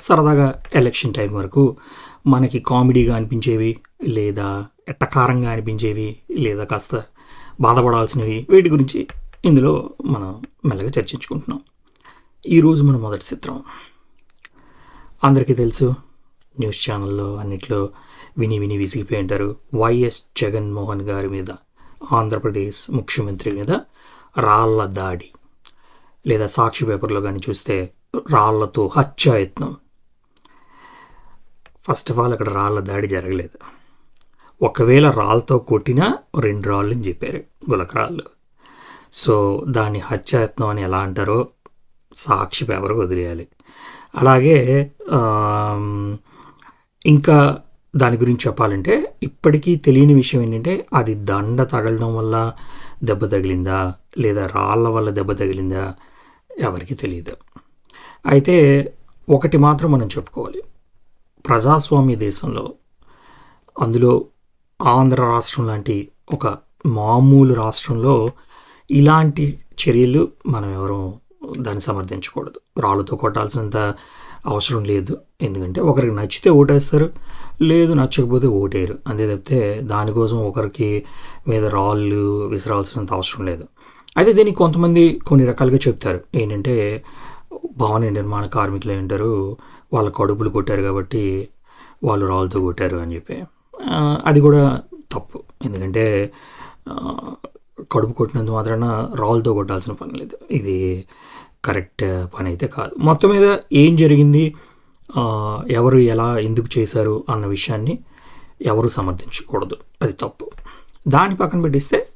సరదాగా election time వరకు మనకి కామెడీగా అనిపించేవి లేదా ఎట్టకారంగా అనిపించేవి లేదా కాస్త బాధపడాల్సినవి వీటి గురించి ఇందులో మనం మెల్లగా చర్చించుకుంటున్నాం. ఈరోజు మన మొదటి చిత్రం. అందరికీ తెలుసు న్యూస్ ఛానల్లో అన్నిట్లో విని విని విసిగిపోయి ఉంటారు వైఎస్ జగన్మోహన్ గారి మీద ఆంధ్రప్రదేశ్ ముఖ్యమంత్రి మీద రాళ్ళ దాడి. లేదా సాక్షి పేపర్లో కానీ చూస్తే రాళ్ళతో హత్యాయత్నం. ఫస్ట్ ఆఫ్ ఆల్ అక్కడ రాళ్ళ దాడి జరగలేదు. ఒకవేళ రాళ్ళతో కొట్టినా రెండు రాళ్ళు అని చెప్పారు గులకరాళ్ళు సో దాన్ని హత్యాయత్నం అని ఎలా అంటారో సాక్షి పేపర్ వదిలేయాలి. అలాగే ఇంకా దాని గురించి చెప్పాలంటే ఇప్పటికీ తెలియని విషయం ఏంటంటే అది దండ తగలడం వల్ల దెబ్బ తగిలిందా లేదా రాళ్ళ వల్ల దెబ్బ తగిలిందా ఎవరికి తెలియదు అయితే ఒకటి మాత్రం మనం చెప్పుకోవాలి. ప్రజాస్వామ్య దేశంలో అందులో ఆంధ్ర రాష్ట్రం లాంటి ఒక మామూలు రాష్ట్రంలో ఇలాంటి చర్యలు మనం ఎవరూ దాన్ని సమర్థించకూడదు. రాళ్ళతో కొట్టాల్సినంత అవసరం లేదు. ఎందుకంటే ఒకరికి నచ్చితే ఓటేస్తారు లేదు నచ్చకపోతే ఓటేయరు. అంతే తప్పితే దానికోసం ఒకరికి మీద రాళ్ళు విసిరాల్సినంత అవసరం లేదు. అయితే దీనికి కొంతమంది కొన్ని రకాలుగా చెప్తారు. ఏంటంటే భవన నిర్మాణ కార్మికులు ఏంటారు వాళ్ళ కడుపులు కొట్టారు కాబట్టి వాళ్ళు రాళ్ళతో కొట్టారు అని చెప్పి. అది కూడా తప్పు. ఎందుకంటే కడుపు కొట్టినంత మాత్రాన రాళ్ళతో కొట్టాల్సిన పని లేదు. ఇది కరెక్ట్ పని అయితే కాదు. మొత్తం మీద ఏం జరిగింది? ఎవరు ఎలా ఎందుకు చేశారు? అన్న విషయాన్ని ఎవరు సమర్థించకూడదు. అది తప్పు. దాని పక్కన పెట్టిస్తే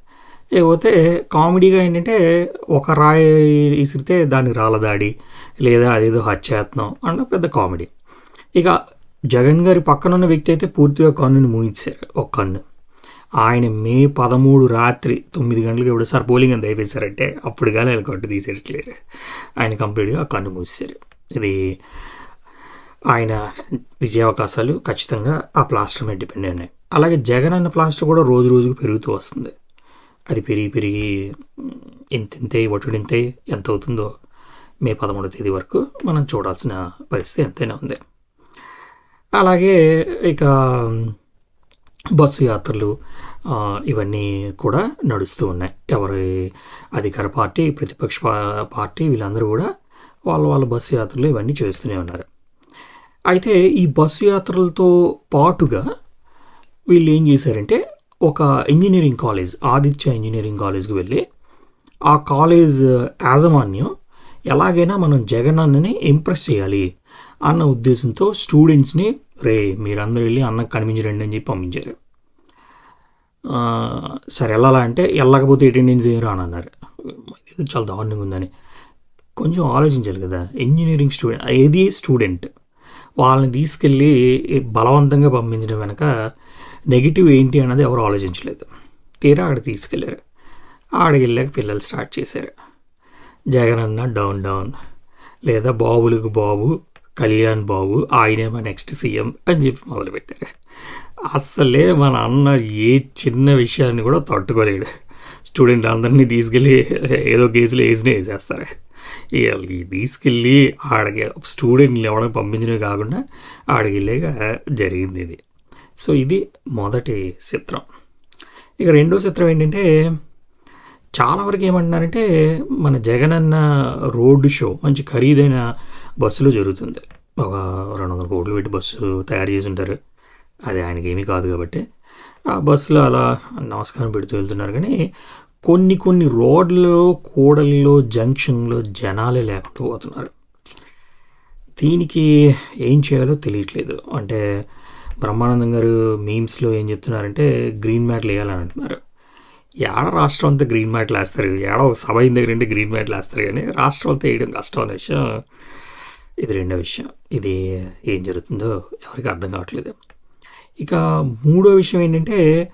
లేకపోతే కామెడీగా ఏంటంటే ఒక రాయి విసిరితే దాన్ని రాలదాడి లేదా అదేదో హత్యాయత్నం అన్న పెద్ద కామెడీ. ఇక జగన్ గారి పక్కన ఉన్న వ్యక్తి అయితే పూర్తిగా కన్నుని మూయించారు. ఒక కన్ను. ఆయన మే పదమూడు రాత్రి తొమ్మిది గంటలకు ఎప్పుడు సార్ పోలింగ్ అంత అయిపోయారంటే అప్పుడు కానీ ఆయన కట్టు తీసేయట్లేరు. ఆయన కంప్లీట్గా ఆ కన్ను మూసేశారు. ఇది ఆయన విజయావకాశాలు ఖచ్చితంగా ఆ ప్లాస్టర్ మీద డిపెండ్ అయినాయి. అలాగే జగన్ అన్న ప్లాస్టర్ కూడా రోజు రోజుకు పెరుగుతూ వస్తుంది. అది పెరిగి పెరిగి ఉమ్, ఇంతింతే ఒటుడింతే ఎంత అవుతుందో మే పదమూడవ తేదీ వరకు మనం చూడాల్సిన పరిస్థితి ఎంతైనా ఉంది. అలాగే ఇక బస్సు యాత్రలు ఇవన్నీ కూడా నడుస్తూ ఉన్నాయి. ఎవరి అధికార పార్టీ ప్రతిపక్ష పార్టీ వీళ్ళందరూ కూడా వాళ్ళ వాళ్ళ బస్సు యాత్రలు ఇవన్నీ చేస్తూనే ఉన్నారు. అయితే ఈ బస్సు యాత్రలతో పాటుగా వీళ్ళు ఏం చేశారంటే ఒక ఇంజనీరింగ్ కాలేజ్ ఆదిత్య ఇంజనీరింగ్ కాలేజ్కి వెళ్ళి ఆ కాలేజ్ uh, యాజమాన్యం ఎలాగైనా మనం జగన్ అన్నని ఇంప్రెస్ చేయాలి అన్న ఉద్దేశంతో స్టూడెంట్స్ని రే మీరందరూ వెళ్ళి అన్నకు కనిపించరండి అని చెప్పి పంపించారు. సరే వెళ్ళాలా? అంటే వెళ్ళకపోతే అటెండెన్స్ ఏం రానన్నారు ఇది చాలా దారుణంగా ఉందని. కొంచెం ఆలోచించాలి కదా ఇంజనీరింగ్ స్టూడెంట్ ఏది స్టూడెంట్ వాళ్ళని తీసుకెళ్ళి బలవంతంగా పంపించడం వెనక నెగిటివ్ ఏంటి అన్నది ఎవరు ఆలోచించలేదు. తీరా అక్కడ తీసుకెళ్ళారు ఆడికి వెళ్ళాక పిల్లలు స్టార్ట్ చేశారు. జగన్ అన్న డౌన్ డౌన్. లేదా బాబులకు బాబు కళ్యాణ్ బాబు ఆయనేమో నెక్స్ట్ సీఎం అని చెప్పి మొదలుపెట్టారు. అసలే మన అన్న ఏ చిన్న విషయాన్ని కూడా తట్టుకోలేడు. స్టూడెంట్ అందరినీ తీసుకెళ్ళి ఏదో కేసులో వేసినా వేసేస్తారు. వీళ్ళకి తీసుకెళ్ళి ఆడికి స్టూడెంట్ని ఎవడో పంపించినవి కాకుండా ఆడికి వెళ్ళాక జరిగింది ఇది. సో ఇది మొదటి చిత్రం. ఇక రెండో చిత్రం ఏంటంటే చాలా వరకు ఏమంటున్నారంటే మన జగన్ అన్న రోడ్డు షో మంచి ఖరీదైన బస్సులో జరుగుతుంది. ఒక రెండు వందల కోట్లు పెట్టి బస్సు తయారు చేసి ఉంటారు. అది ఆయనకి ఏమీ కాదు కాబట్టి. ఆ బస్సులో అలా నమస్కారం పెడుతూ వెళ్తున్నారు కానీ కొన్ని కొన్ని రోడ్లలో కూడలిలో జంక్షన్లో జనాలే లేకుండా పోతున్నారు దీనికి ఏం చేయాలో తెలియట్లేదు. అంటే బ్రహ్మానందం గారు మీమ్స్లో ఏం చెప్తున్నారంటే గ్రీన్ మ్యాట్లు వేయాలని అంటున్నారు ఏడ రాష్ట్రం అంతా గ్రీన్ మ్యాట్లు వేస్తారు ఏడ ఒక సభ అయిన దగ్గర ఉంటే గ్రీన్ మ్యాట్లు వేస్తారు కానీ రాష్ట్రం అంతా వేయడం కష్టం అనే విషయం. ఇది రెండో విషయం. ఇది ఏం జరుగుతుందో ఎవరికి అర్థం కావట్లేదు. ఇక మూడో విషయం ఏంటంటే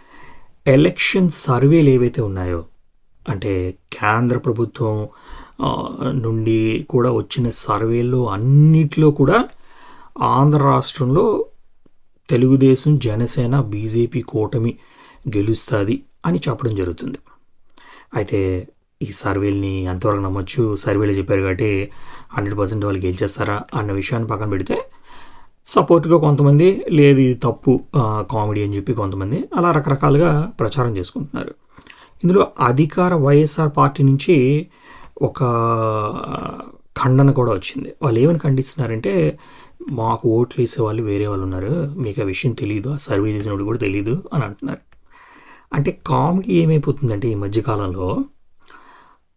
ఎలక్షన్ సర్వేలు ఏవైతే ఉన్నాయో అంటే కేంద్ర ప్రభుత్వం నుండి కూడా వచ్చిన సర్వేల్లో అన్నిట్లో కూడా ఆంధ్ర రాష్ట్రంలో తెలుగుదేశం జనసేన బీజేపీ కూటమి గెలుస్తుంది అని చెప్పడం జరుగుతుంది. అయితే ఈ సర్వేల్ని ఎంతవరకు నమ్మొచ్చు? సర్వేలు చెప్పారు కాబట్టి హండ్రెడ్ పర్సెంట్ వాళ్ళు గెలిచేస్తారా అన్న విషయాన్ని పక్కన పెడితే సపోర్ట్గా కొంతమంది లేదు ఇది తప్పు కామెడీ అని చెప్పి కొంతమంది అలా రకరకాలుగా ప్రచారం చేసుకుంటున్నారు. ఇందులో అధికార వైఎస్ఆర్ పార్టీ నుంచి ఒక ఖండన కూడా వచ్చింది. వాళ్ళు ఏమని ఖండిస్తున్నారంటే మాకు ఓట్లు వేసే వాళ్ళు వేరే వాళ్ళు ఉన్నారు. మీకు ఆ విషయం తెలియదు ఆ సర్వే చేసినప్పుడు కూడా తెలియదు అని అంటున్నారు. అంటే కామెడీ ఏమైపోతుందంటే ఈ మధ్యకాలంలో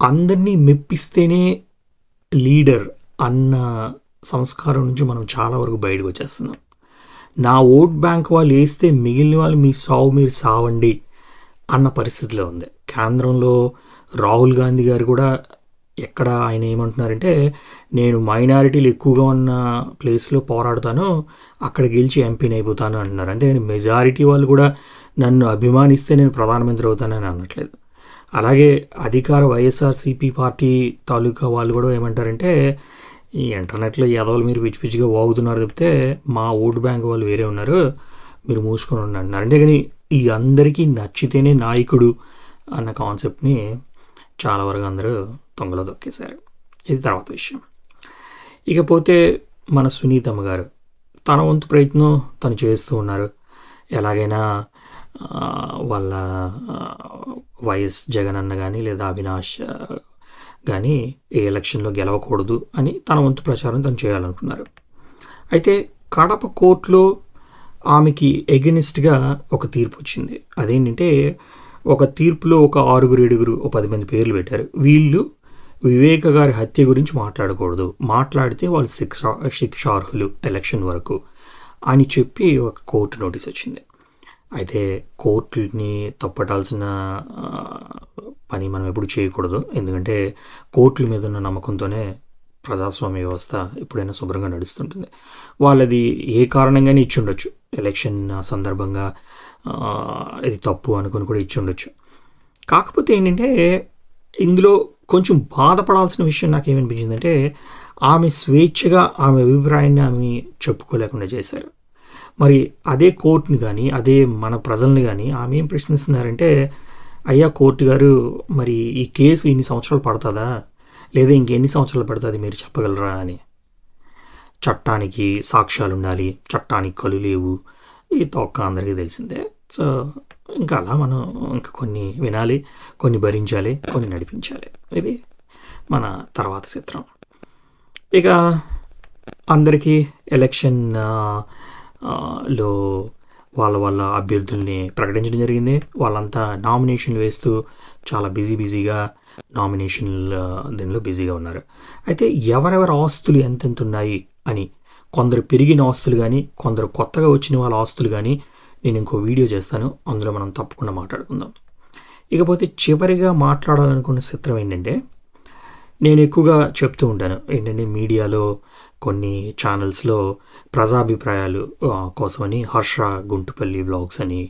అందరినీ మెప్పిస్తేనే లీడర్ అన్న సంస్కారం నుంచి మనం చాలా వరకు బయటకు వచ్చేస్తున్నాం. నా ఓట్ బ్యాంక్ వాళ్ళు వేస్తే మిగిలిన వాళ్ళు మీ సావు మీరు సావండి అన్న పరిస్థితిలో ఉంది. కేంద్రంలో రాహుల్ గాంధీ గారు కూడా ఎక్కడ ఆయన ఏమంటున్నారంటే నేను మైనారిటీలు ఎక్కువగా ఉన్న ప్లేస్లో పోరాడతాను అక్కడ గెలిచి ఎంపీని అయిపోతాను అంటున్నారు. అంటే మెజారిటీ వాళ్ళు కూడా నన్ను అభిమానిస్తే నేను ప్రధానమంత్రి అవుతానని అనట్లేదు. అలాగే అధికార వైఎస్ఆర్సీపీ పార్టీ తాలూకా వాళ్ళు కూడా ఏమంటారంటే ఈ ఇంటర్నెట్లో ఎదవలు మీరు పిచ్చి పిచ్చిగా వాగుతున్నారు చెప్తే మా ఓటు బ్యాంక్ వాళ్ళు వేరే ఉన్నారు మీరు మూసుకొని ఉన్నారు అంటే కానీ ఈ అందరికీ నచ్చితేనే నాయకుడు అన్న కాన్సెప్ట్ని చాలా వరకు అందరూ తొంగలో దొక్కేశారు. ఇది తర్వాత విషయం. ఇకపోతే మన సునీతమ్మ గారు తన వంతు ప్రయత్నం తను చేస్తూ ఉన్నారు. ఎలాగైనా వాళ్ళ వైఎస్ జగన్ అన్న కానీ లేదా అవినాష్ కానీ ఏ ఎలక్షన్లో గెలవకూడదు అని తన వంతు ప్రచారం తను చేయాలనుకున్నారు. అయితే కడప కోర్టులో ఆమెకి ఎగెనిస్ట్గా ఒక తీర్పు వచ్చింది. అదేంటంటే ఒక తీర్పులో ఒక ఆరుగురు ఏడుగురు ఒక పది మంది పేర్లు పెట్టారు. వీళ్ళు వివేక గారి హత్య గురించి మాట్లాడకూడదు. మాట్లాడితే వాళ్ళు శిక్ష శిక్షార్హులు ఎలక్షన్ వరకు అని చెప్పి ఒక కోర్టు నోటీస్ వచ్చింది. అయితే కోర్టుని తప్పటాల్సిన పని మనం ఎప్పుడు చేయకూడదు. ఎందుకంటే కోర్టుల మీద ఉన్న నమ్మకంతోనే ప్రజాస్వామ్య వ్యవస్థ ఎప్పుడైనా శుభ్రంగా నడుస్తుంటుంది. వాళ్ళది ఏ కారణంగానే ఇచ్చి ఉండొచ్చు. ఎలక్షన్ సందర్భంగా ఇది తప్పు అనుకుని కూడా ఇచ్చి ఉండొచ్చు. కాకపోతే ఏంటంటే ఇందులో కొంచెం బాధపడాల్సిన విషయం నాకు ఏమనిపించిందంటే ఆమె స్వేచ్ఛగా ఆమె అభిప్రాయాన్ని ఆమె చెప్పుకోలేకుండా చేశారు. మరి అదే కోర్టుని కానీ అదే మన ప్రజల్ని కానీ ఆమె ఏం ప్రశ్నిస్తున్నారంటే అయ్యా కోర్టు గారు మరి ఈ కేసు ఇన్ని సంవత్సరాలు పడుతుందా? లేదా ఇంకెన్ని సంవత్సరాలు పడుతుంది మీరు చెప్పగలరా? అని. చట్టానికి సాక్ష్యాలు ఉండాలి చట్టానికి కలు లేవు. ఈ తొక్క అందరికీ తెలిసిందే. సో ఇంకా అలా మనం ఇంకా కొన్ని వినాలి కొన్ని భరించాలి కొన్ని నడిపించాలి. ఇది మన తర్వాత చిత్రం. ఇక అందరికీ ఎలక్షన్లో వాళ్ళ వాళ్ళ అభ్యర్థుల్ని ప్రకటించడం జరిగింది. వాళ్ళంతా నామినేషన్లు వేస్తూ చాలా బిజీ బిజీగా నామినేషన్ దీనిలో బిజీగా ఉన్నారు. అయితే ఎవరెవరి ఆస్తులు ఎంతెంత ఉన్నాయి అని కొందరు పెరిగిన ఆస్తులు కానీ కొందరు కొత్తగా వచ్చిన వాళ్ళ ఆస్తులు కానీ నేను ఇంకో వీడియో చేస్తాను. అందులో మనం తప్పకుండా మాట్లాడుకుందాం. ఇకపోతే చివరిగా మాట్లాడాలనుకున్న చిత్రం ఏంటంటే నేను ఎక్కువగా చెప్తూ ఉంటాను. ఏంటంటే మీడియాలో కొన్ని ఛానల్స్లో ప్రజాభిప్రాయాలు కోసమని హర్ష గుంటుపల్లి బ్లాగ్స్ అని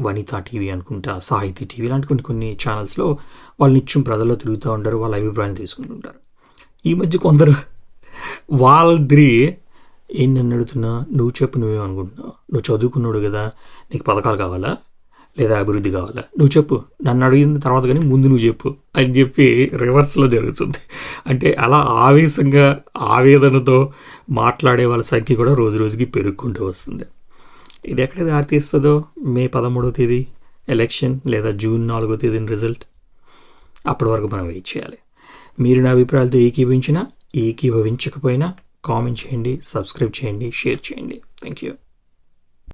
వనితా టీవీ అనుకుంటా సాహితీ టీవీ లాంటి కొన్ని కొన్ని ఛానల్స్లో వాళ్ళు నిత్యం ప్రజల్లో తిరుగుతూ ఉంటారు వాళ్ళ అభిప్రాయం తీసుకుంటుంటారు ఈ మధ్య కొందరు వాళ్ళది ఏం నన్ను అడుగుతున్నా? నువ్వు చెప్పు నువ్వేమనుకుంటున్నావు నువ్వు చదువుకున్నాడు కదా నీకు పథకాలు కావాలా? లేదా అభివృద్ధి కావాలా? నువ్వు చెప్పు. నన్ను అడిగిన తర్వాత కానీ ముందు నువ్వు చెప్పు అని చెప్పి రివర్స్లో జరుగుతుంది. అంటే అలా ఆవేశంగా ఆవేదనతో మాట్లాడే వాళ్ళ సంఖ్య కూడా రోజు రోజుకి పెరుగుకుంటూ వస్తుంది. ఇది ఎక్కడ దారితీస్తుందో మే పదమూడవ తేదీ ఎలక్షన్ లేదా జూన్ నాలుగో తేదీన రిజల్ట్? అప్పటి వరకు మనం వెయిట్ చేయాలి. మీరు నా అభిప్రాయాలతో ఏకీపించినా ఏకీభవించకపోయినా కామెంట్ చేయండి సబ్స్క్రైబ్ చేయండి షేర్ చేయండి. Thank you